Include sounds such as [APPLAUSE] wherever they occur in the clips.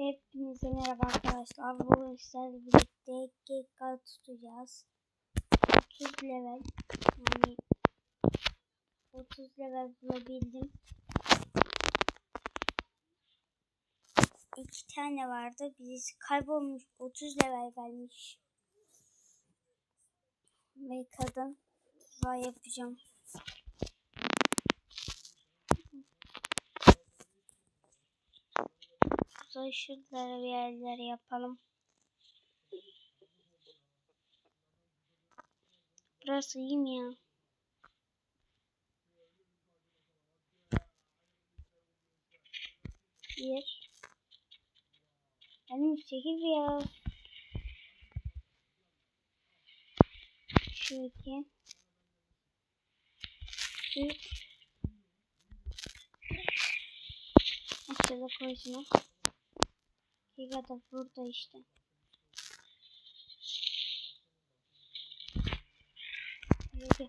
Hepinize merhaba arkadaşlar. Bugün sizlerle birlikte Gekka tutacağız. 30 level. Yani 30 level bulabildim. İki tane vardı. Birisi kaybolmuş. 30 level gelmiş. Ve kadın. Vay yapacağım. Sonra şuralara bir yerlere yapalım. Burası iyi mi ya? Bir. Benim çekil ya. Şu iki. Üç. Aşağıda koy şunu. Giga da burada işte. Gel gel.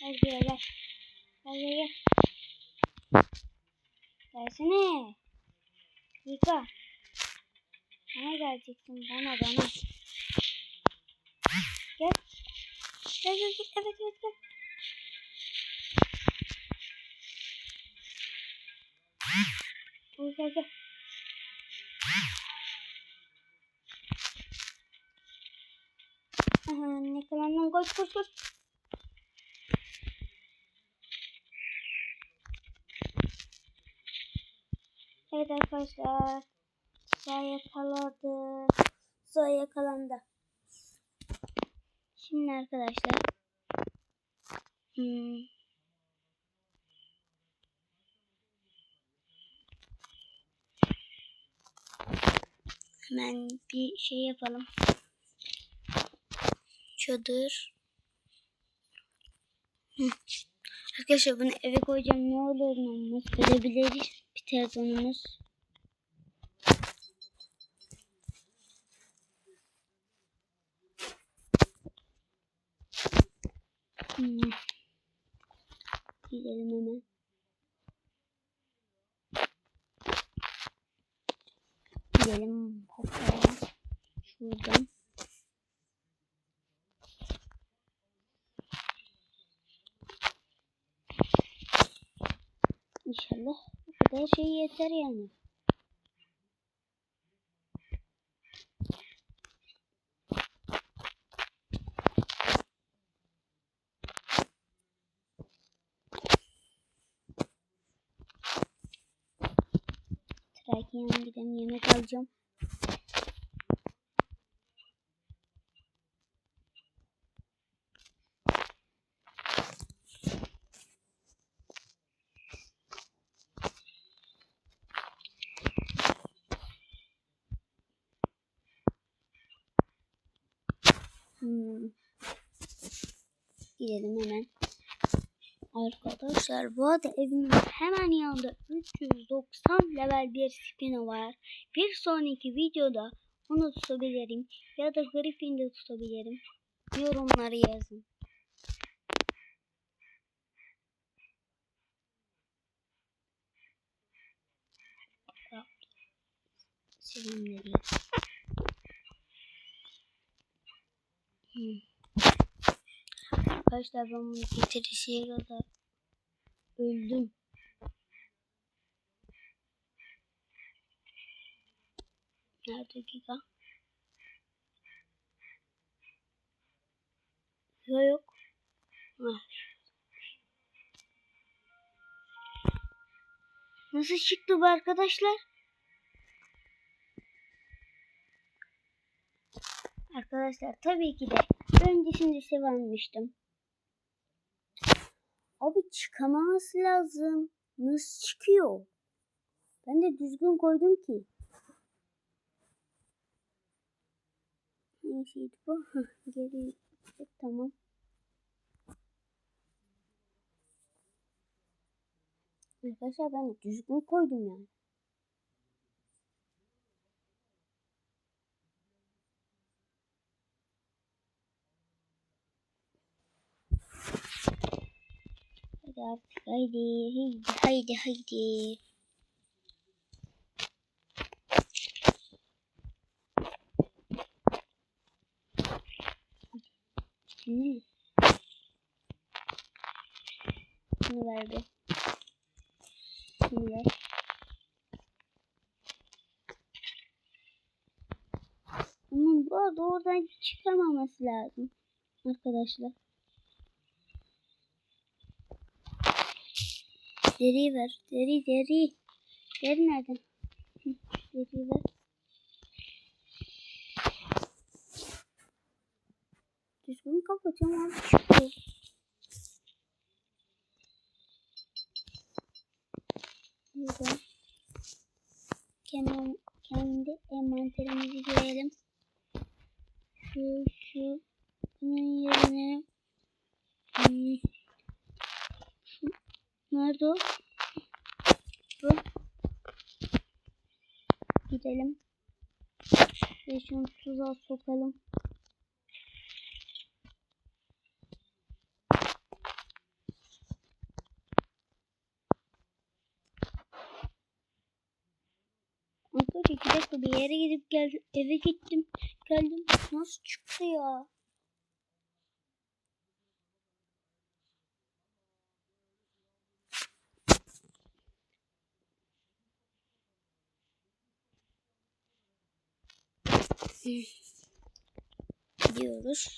Gel gel gel. Gel gel gel. Gelsene. Giga. Bana geleceksin bana bana. Gel. Gel gel gel. Evet evet gel. Gel gel gel. Ne kadar koş koş koş. Evet arkadaşlar. Sağ yakaladı. Sağ yakalandı. Şimdi arkadaşlar. Hmm. Hemen bir şey yapalım. Çadır. Arkadaşlar bunu eve koyacağım. Ne olur ne olmaz. Verebiliriz. Biter donumuz. Hmm. Gidelim hemen. Gidelim. Hoppala. Şuradan. İnşallah bu kadar şey yeter yani. Trakya'ya gidem yemek alacağım. Hmm. Gidelim hemen. Arkadaşlar bu arada evimin hemen yanında 390 level bir spino var. Bir sonraki videoda onu tutabilirim ya da Griffin'de tutabilirim. Yorumları yazın. Selamünaleyküm. Hmm. Arkadaşlar ben bunu getirişe kadar öldüm. Nerede giga? Giga yok. Nasıl çıktı bu arkadaşlar? Arkadaşlar tabii ki de öncesinde sevenmiştim. Abi çıkamaması lazım. Nasıl çıkıyor? Ben de düzgün koydum ki. Ne şeydi bu? Geri evet, tamam. Arkadaşlar ben düzgün koydum yani. yap. Haydi haydi haydi haydi. Hmm. Şunu ver be. Şunu ver. Bu arada oradan çıkamaması lazım. Arkadaşlar. Deri ver. Deri deri. Deri nereden? Deri ver. Düzgün kapatıyorum abi çıkıyor. Buradan kendi, kendi envanterimizi girelim. Şu şu bunun yerine hmm, şu, nerede o? Bu. Gidelim. Ve şunu tuzağa sokalım. Arkadaşlar dakika bir yere gidip geldim. Eve gittim. Geldim. Nasıl çıktı ya? Gidiyoruz.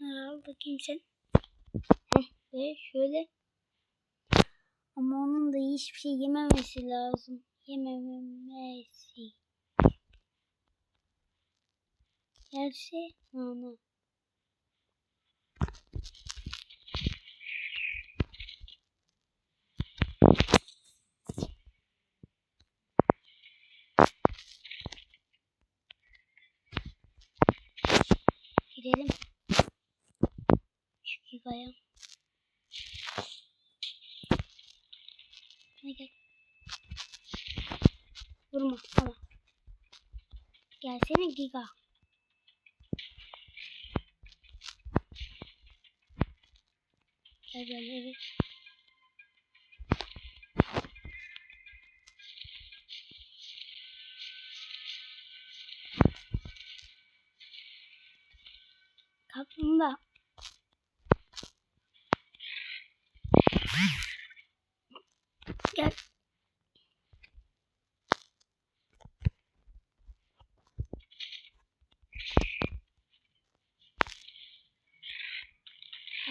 Al bakayım sen. Ve şöyle. Ama onun da hiçbir şey yememesi lazım. Yememesi. Yerse nana. Gidelim. Şu gigaya. Hadi gel. Vurma ama. Gelsene giga. Gel böyle evet.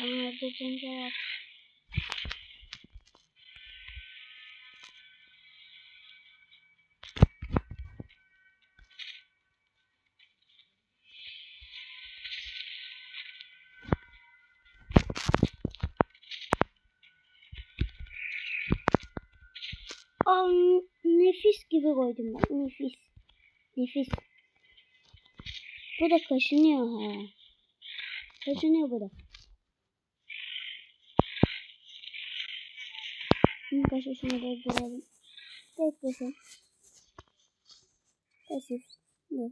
Öldüreceğim gel artık. Aa, nefis gibi koydum ben. Nefis. Nefis. Bu da kaşınıyor ha. Kaşınıyor bu da. Şimdi kaşısını dolduralım. Beklesin. Pasif. Dur.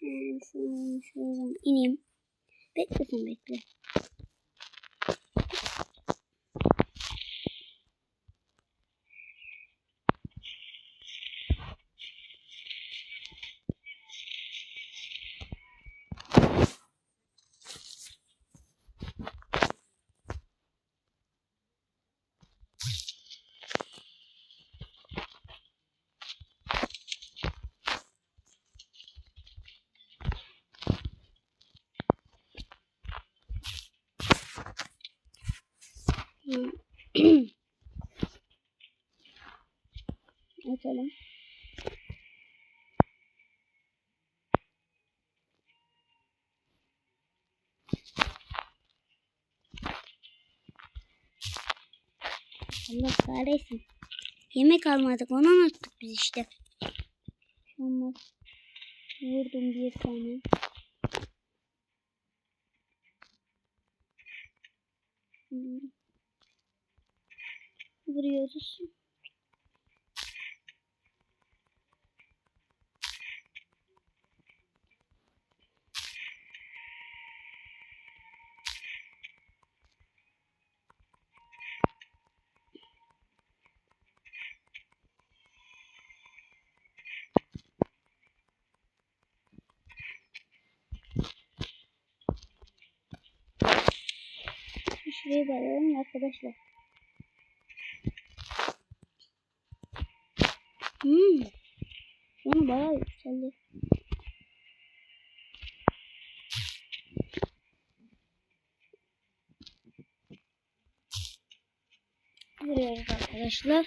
Hmm, şuradan ineyim. Beklesin bekle. Açalım. [CLEARS THROAT] Allah kahretsin. Yemek almadık onu unuttuk biz işte. Olmaz. Vurdum bir tane. Hmm. Vuruyoruz. Şurayı bağlayalım arkadaşlar. Hmm. Sonra bayağı yükseldi. Vuruyoruz arkadaşlar.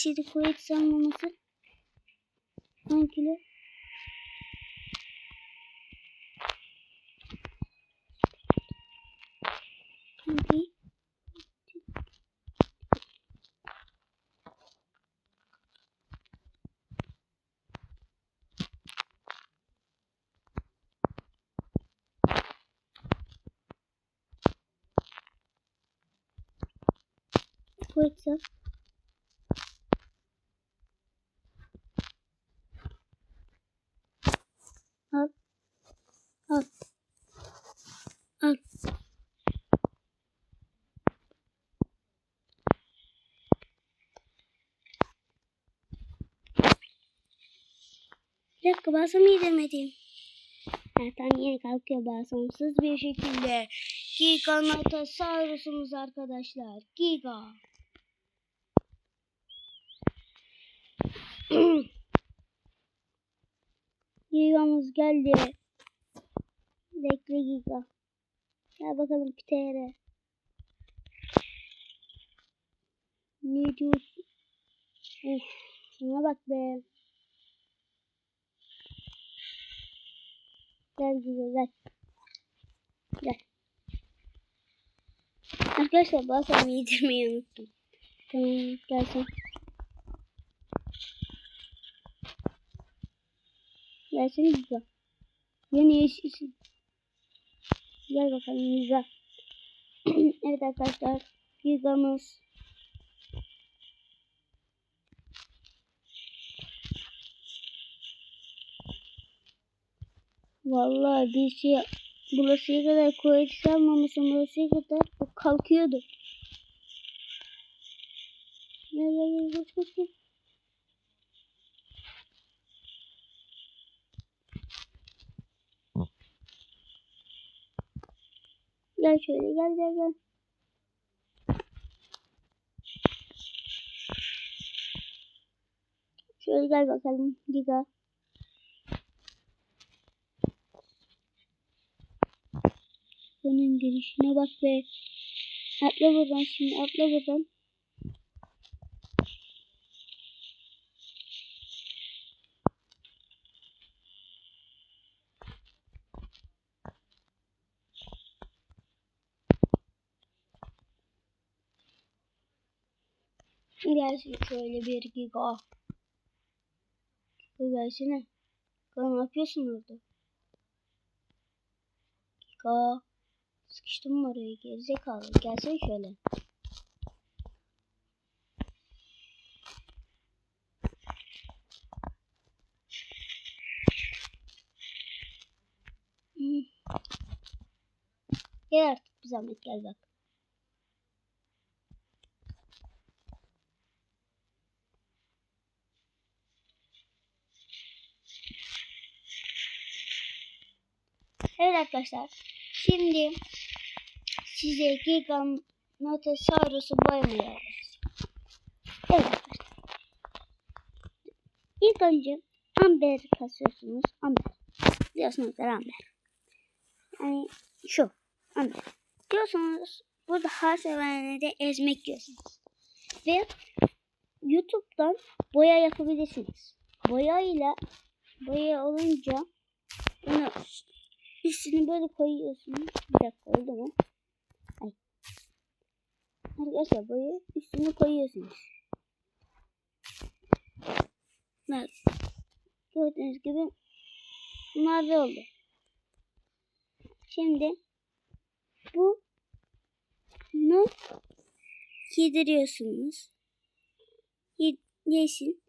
hangisiydi? Kuvvet sanmaması. Hangileri? Hangi? Kuvvet san. Al. Al. Al. Bir dakika basamayı demedim. Ha, tam yeni kalkıyor basamsız bir şekilde. Giga Notosaurus'umuz arkadaşlar. Giga. [CLEARS THROAT] Giga'mız geldi. Bekle Giga. Gel bakalım Piter'e. Ne diyorsun? Uf, şuna bak be. Gel Giga gel. Gel. Arkadaşlar bazen yedirmeyi unuttum. Tamam gelsin. Gelsene Giga. Yeni yeşilsin. Gel bakalım Giga. [CLEARS THROAT] evet arkadaşlar. Giga'mız. Vallahi bir şey bulasıya kadar kuvvet salmamışım bulasıya kadar o kalkıyordu. Gel gel gel koş koş. Gel şöyle gel gel gel. Şöyle gel bakalım Giga. Girişine bak be. Atla buradan şimdi atla buradan. Gelsin şöyle bir giga. Gelsene. Ne yapıyorsun orada? Giga. Sıkıştım oraya gerizekalı. Gelsene şöyle. Gel artık bir zahmet gel bak. Evet arkadaşlar. Şimdi size Giganotosaurus'u öğreteceğim. Evet. İlk önce amber kasıyorsunuz. Amber. Biliyorsunuzdur amber. hani şu. Hani diyorsanız burada her seferinde ezmek diyorsunuz. Ve YouTube'dan boya yapabilirsiniz. Boya ile boya olunca bunu üstünü böyle koyuyorsunuz. Bir dakika oldu mu? Arkadaşlar boya üstünü koyuyorsunuz. Evet. Gördüğünüz gibi mavi oldu. Şimdi bunu yediriyorsunuz. Ye- yesin.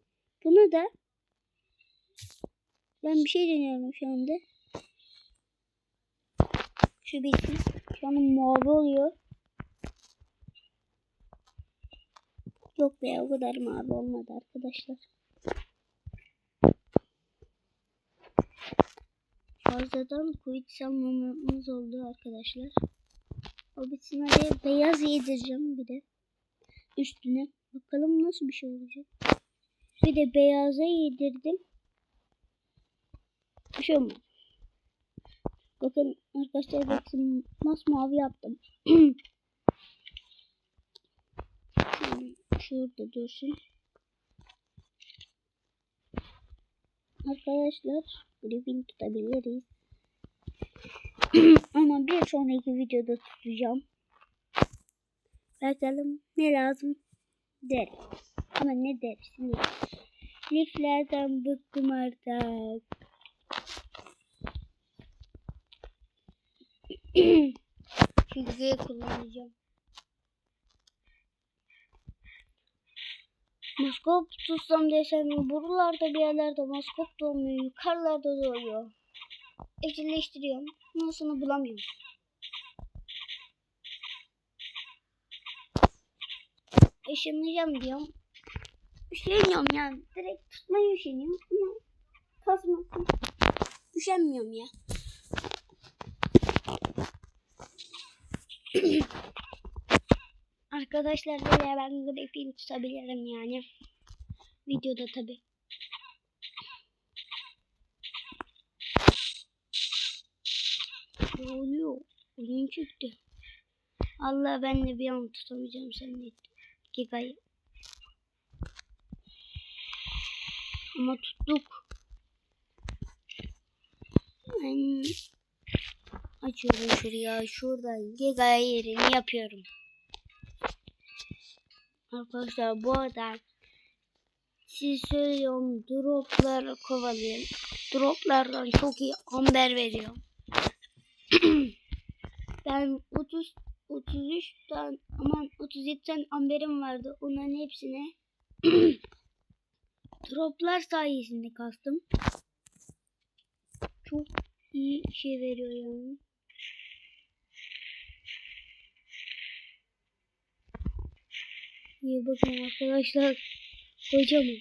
Bunu da ben bir şey deniyorum şu anda. Şu bitsin. Şu an mavi oluyor. Yok be o kadar mavi olmadı arkadaşlar. Fazladan kuyut salmamamız oldu arkadaşlar. Bitsin hadi beyaz yedireceğim bir de. Üstüne. Bakalım nasıl bir şey olacak. Bir de beyaza yedirdim. Bir şey olmadı. Bakın arkadaşlar bakın masmavi yaptım. [CLEARS THROAT] Şöyle Şurada dursun. Arkadaşlar briefing tutabiliriz. [CLEARS THROAT] Ama bir sonraki videoda tutacağım. Bakalım ne lazım der. Ama ne dersin? Liflerden bıktım artık. [CLEARS THROAT] Çünkü kullanacağım. Maskop tutsam desem buralarda bir yerlerde maskop da olmuyor. Yukarılarda da oluyor. Evcilleştiriyorum. Nasılını bulamıyorum. Işınlayacağım diyorum. Üşeniyorum ya. Direkt tutmaya üşeniyorum ama kasmasın. Üşenmiyorum ya. Arkadaşlar böyle ben grafiğini tutabilirim yani. Videoda tabi. Ne oluyor? Oyun çıktı. Allah ben de bir an tutamayacağım seni. Giga'yı. Ama tuttuk. Ben açıyorum şuraya. Şuradan Giga'ya yerini yapıyorum. Arkadaşlar bu arada siz söylüyorum dropları kovalayın. Droplardan çok iyi amber veriyor. [CLEARS THROAT] ben 30 33 tane aman 37 tane amberim vardı. Onların hepsine [CLEARS THROAT] droplar sayesinde kastım. Çok iyi şey veriyor yani. İyi bakın arkadaşlar. Kocaman.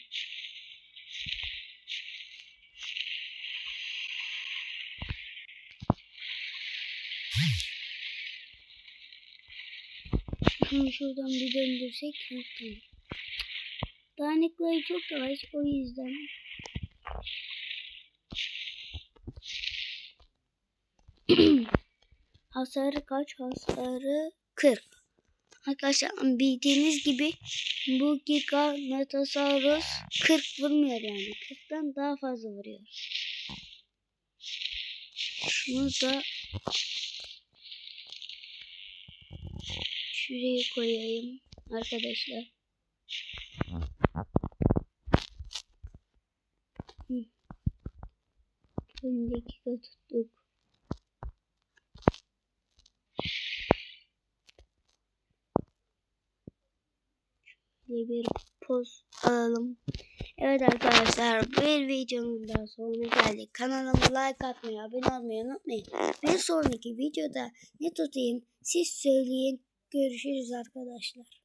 Şunu şuradan bir döndürsek. Tamam. Çok yavaş o yüzden. [CLEARS THROAT] Hasarı kaç? Hasarı 40. Arkadaşlar bildiğiniz gibi bu Giga Metasaurus 40 vurmuyor yani. 40'tan daha fazla vuruyor. Şunu da şuraya koyayım arkadaşlar. Dakika tuttuk. Diye bir poz alalım. Evet arkadaşlar bir videonun daha sonuna geldik. Kanalıma like atmayı, abone olmayı unutmayın. Bir sonraki videoda ne tutayım siz söyleyin. Görüşürüz arkadaşlar.